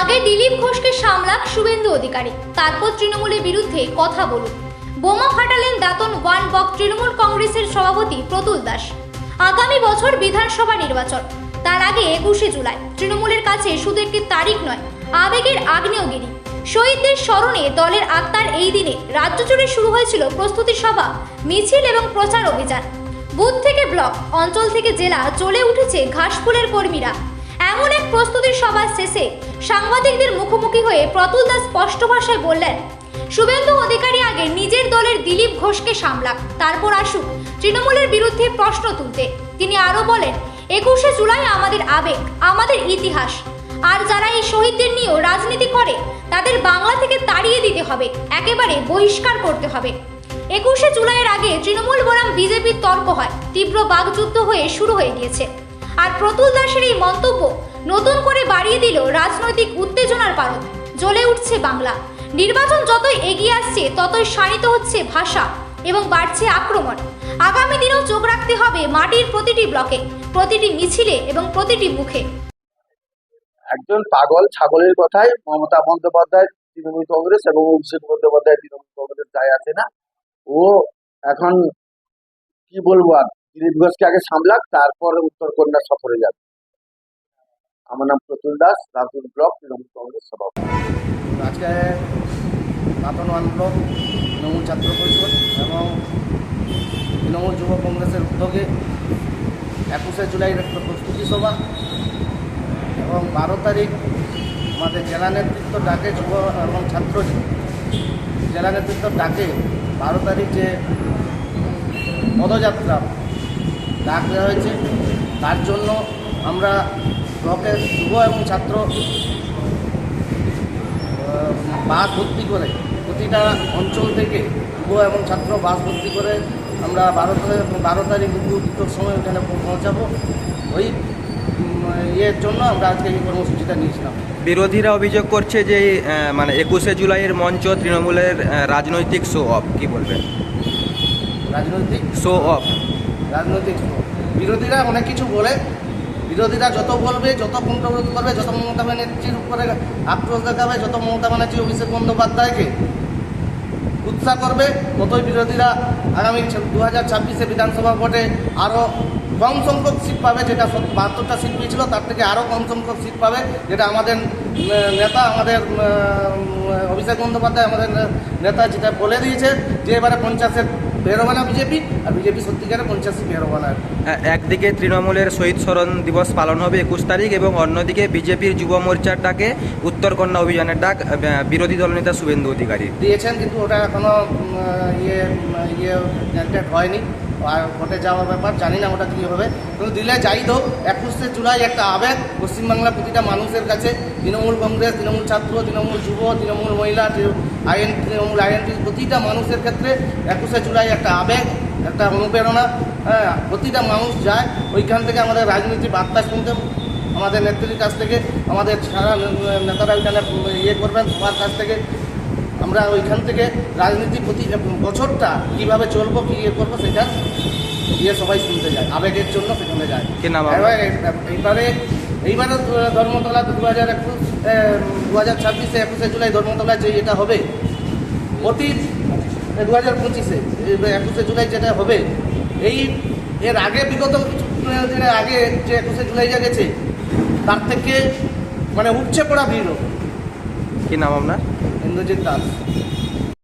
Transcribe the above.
আগে দিলীপ ঘোষকে সামলাক শুভেন্দু অধিকারী, তারপর তৃণমূলের বিরুদ্ধে কথা বলুন। বোমা ফাটালেন দাতন ওয়ান বক তৃণমূল কংগ্রেসের সভাপতি প্রতুল দাস। আগামী বছর বিধানসভা নির্বাচন, তার আগে একুশে জুলাই। তৃণমূলের কাছে শুধু একটি তারিখ নয়, আবেগের আগ্নেয়গিরি। শহীদদের স্মরণে দলের আত্মার এই দিনে রাজ্য জুড়ে শুরু হয়েছিল প্রস্তুতি সভা, মিছিল এবং প্রচার অভিযান। বুথ থেকে ব্লক, অঞ্চল থেকে জেলা চলে উঠেছে ঘাসফুলের কর্মীরা। এমন এক প্রস্তুতির সভা শেষে সাংবাদিকদের মুখোমুখি হয়ে প্রতুল দাস স্পষ্ট ভাষায় বললেন, শুভেন্দু অধিকারী আগে নিজের দলের দিলীপ ঘোষকে সামলাক, তারপর আসুক তৃণমূলের বিরুদ্ধে প্রশ্ন তুলতে। তিনি আরও বলেন, একুশে জুলাই আমাদের আবেগ, আমাদের ইতিহাস। আর যারা এই শহীদদের নিয়েও রাজনীতি করে, তাদের বাংলা থেকে তাড়িয়ে দিতে হবে, একেবারে বহিষ্কার করতে হবে। একুশে জুলাইয়ের আগে তৃণমূল বনাম বিজেপির তর্ক হয়, তীব্র বাগযুদ্ধ হয়ে শুরু হয়ে গিয়েছে। আর প্রতুল দাসের এই মন্তব্য নতুন করে বাড়িয়ে দিল রাজনৈতিক উত্তেজনার পারদ। জ্বলে উঠছে বাংলা। নির্বাচন যতই এগিয়ে আসছে, ততই শানিত হচ্ছে ভাষা এবং বাড়ছে আক্রমণ। আগামী দিনেও চোখ রাখতে হবে মাটির প্রতিটি ব্লকে, প্রতিটি মিছিলে এবং প্রতিটি মুখে। একজন পাগল ছাগলের কথাই মমতা বন্দ্যোপাধ্যায়, তৃণমূল কংগ্রেস এবং অভিষেক বন্দ্যোপাধ্যায়, তৃণমূল কংগ্রেস যায় আছে না। ও এখন কি বলব আর? দিলীপ ঘোষকে আগে সামলাক, তারপর উত্তর উত্তরকন্যা সফরে যাবে আমার নাম প্রতুল দাস রাজপুর ব্লক তৃণমূল কংগ্রেস সভাপতি। আজকে মাতন ওয়ান ব্লক তৃণমূল ছাত্র পরিষদ এবং তৃণমূল যুব কংগ্রেসের উদ্যোগে একুশে জুলাইয়ের একটা প্রস্তুতি সভা এবং বারো তারিখ আমাদের জেলা নেতৃত্ব ডাকে যুব এবং ছাত্র জেলা নেতৃত্ব ডাকে বারো তারিখ যে পদযাত্রা ডাক দেওয়া হয়েছে। তার জন্য আমরা ব্লকের যুব এবং ছাত্র বাস ভর্তি করে প্রতিটা অঞ্চল থেকে যুব এবং ছাত্র বাস ভর্তি করে আমরা বারো তারিখ বারো তারিখ দুপুর দুটোর সময় ওখানে পৌঁছাবো। ওই ইয়ের জন্য আমরা আজকে এই কর্মসূচিটা নিয়েছিলাম। বিরোধীরা অভিযোগ করছে যে মানে একুশে জুলাইয়ের মঞ্চ তৃণমূলের রাজনৈতিক শো অফ কি বলবেন? রাজনৈতিক? শো অফ রাজনৈতিক বিরোধীরা অনেক কিছু বলে। বিরোধীরা যত বলবে, যত কুণ্ঠবোধ করবে, যত মমতা ব্যানার্জির উপরে আক্রোশ দেখাবে, যত মমতা ব্যানার্জি, অভিষেক বন্দ্যোপাধ্যায়কে উৎসাহ করবে, ততই বিরোধীরা আগামী দু হাজার ছাব্বিশে বিধানসভা ভোটে আরও কম সংখ্যক সিট পাবে, যেটা বাহাত্তরটা সিট পেয়েছিল, তার থেকে আরও কম সংখ্যক সিট পাবে, যেটা আমাদের নেতা আমাদের অভিষেক বন্দ্যোপাধ্যায় আমাদের নেতা যেটা বলে দিয়েছে যে এবারে পঞ্চাশের বেরোবে না বিজেপি আর বিজেপি সত্যিকারে পঞ্চাশে বেরোবে না একদিকে তৃণমূলের শহীদ স্মরণ দিবস পালন হবে একুশ তারিখ এবং অন্যদিকে বিজেপির যুব মোর্চার ডাকে উত্তরকন্যা অভিযানের ডাক বিরোধী দলনেতা শুভেন্দু অধিকারী। দিয়েছেন কিন্তু ওটা এখনও ইয়ে ইয়ে হয়নি। আর ভোটে যাওয়ার ব্যাপার জানি না ওটা কী হবে কিন্তু দিলে যাই হোক একুশে জুলাই একটা আবেগ পশ্চিমবাংলার প্রতিটা মানুষের কাছে তৃণমূল কংগ্রেস তৃণমূল ছাত্র তৃণমূল যুব তৃণমূল মহিলা আইএন তৃণমূল আইএনটি প্রতিটা মানুষের ক্ষেত্রে একুশে জুলাই একটা আবেগ একটা অনুপ্রেরণা হ্যাঁ প্রতিটা মানুষ যায় ওইখান থেকে আমাদের রাজনীতি বার্তা শুনতে আমাদের নেত্রীর কাছ থেকে আমাদের সারা নেতারা ওইখানে ইয়ে করবেন সবার কাছ থেকে আমরা ওইখান থেকে রাজনীতি প্রতি বছরটা কীভাবে চলবো কী ইয়ে করব সেটা ইয়ে সবাই শুনতে যায় আবেগের জন্য সেখানে যায়? এবারে এইবারে এইবারে ধর্মতলা দু হাজার একুশ দু হাজার ছাব্বিশে একুশে জুলাই ধর্মতলায় যে এটা হবে অতি দু হাজার পঁচিশে একুশে জুলাই যেটা হবে এই এর আগে বিগত কিছু দিনের আগে যে একুশে জুলাই যা গেছে তার থেকে মানে উঠছে পড়া ভিড়। কি নাম আপনার ইন্দ্রজিৎ দাস